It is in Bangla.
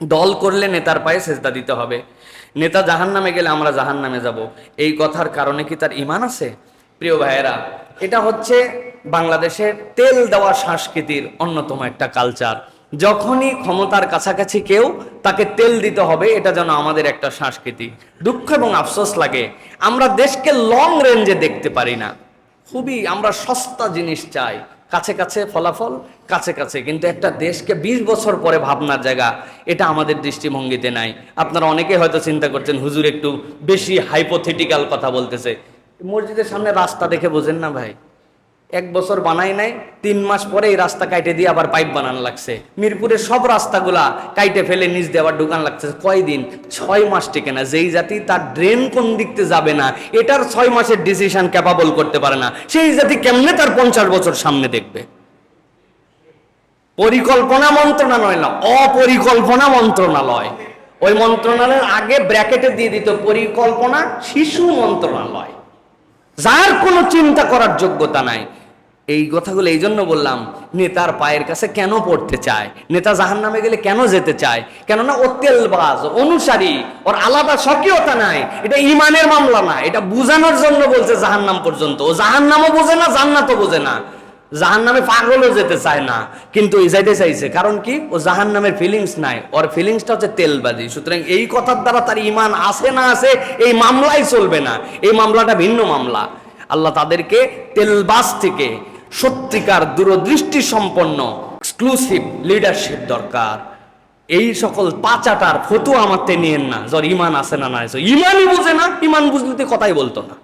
দল করলে নেতার পায়ে সেজদা দিতে হবে। নেতা জাহান নামে গেলে আমরা জাহান নামে যাব। এই কথার কারণে কি তার ইমান আছে? প্রিয় ভাইয়েরা, এটা হচ্ছে বাংলাদেশের তেল দেওয়া সংস্কৃতির অন্যতম একটা কালচার যখনই ক্ষমতার কাছাকাছি কেউ তাকে তেল দিতে হবে, এটা যেন আমাদের একটা সংস্কৃতি। দুঃখ এবং আফসোস লাগে। আমরা দেশকে লং রেঞ্জে দেখতে পারি না। খুবই আমরা সস্তা জিনিস চাই। কাছে কাছে ফলাফল, কাছে কাছে। কিন্তু একটা দেশকে ২০ বছর পরে ভাবনার জায়গা, এটা আমাদের দৃষ্টিভঙ্গিতে নাই। আপনারা অনেকে হয়তো চিন্তা করছেন, হুজুর একটু বেশি হাইপোথেটিক্যাল কথা বলতেছে। মসজিদের সামনে রাস্তা দেখে বোঝেন না ভাই। এক বছর বানাই নাই, তিন মাস পরে এই রাস্তা কাইটে দিয়ে আবার পাইপ বানানো লাগছে। মিরপুরের সব রাস্তাগুলা কাইটে ফেলে নিচ দিয়ে আবার দোকান লাগছে। কয়দিন? ছয় মাস টিকে না। যেই জাতি তার ড্রেন কোন দিকতে যাবে না, এটার ছয় মাসের ডিসিশন ক্যাপাবল করতে পারে না। সেই জাতি কেমনে তার পঞ্চাশ বছর সামনে দেখবে? পরিকল্পনা মন্ত্রণালয় না, অপরিকল্পনা মন্ত্রণালয়। ওই মন্ত্রণালয়ের আগে ব্র্যাকেটে দিয়ে দিত, পরিকল্পনা শিশু মন্ত্রণালয়। যার কোনো চিন্তা করার যোগ্যতা নাই। এই কথাগুলো এই জন্য বললাম, নেতার পায়ের কাছে কেন পড়তে চায়? নেতা জাহান নামে গেলে কেন যেতে চায়? কেননা ও তেলবাজ অনুসারী, ওর আলাদা স্বকীয়তা নাই। এটা ইমানের মামলা না, এটা বুঝানোর জন্য বলছে জাহান নাম পর্যন্ত। ও জাহান নামও বোঝে না, জান্নাতও বোঝে না। জাহান নামে পাগলও যেতে চায় না, কিন্তু এই যাইতে চাইছে। কারণ কি? ও জাহান নামের ফিলিংস নাই। ওর ফিলিংসটা হচ্ছে তেলবাজি। সুতরাং এই কথার দ্বারা তার ইমান আছে না আছে এই মামলাই চলবে না। এই মামলাটা ভিন্ন মামলা। আল্লাহ তাদেরকে তেলবাস থেকে সত্যিকার দূরদৃষ্টি সম্পন্ন এক্সক্লুসিভ লিডারশিপ দরকার। এই সকল পাচাটার ফটো আমাতে নিয়েন না। যার ইমান আছে না না ইমানই বুঝে না, ইমান বুঝলে কথাই বলতো না।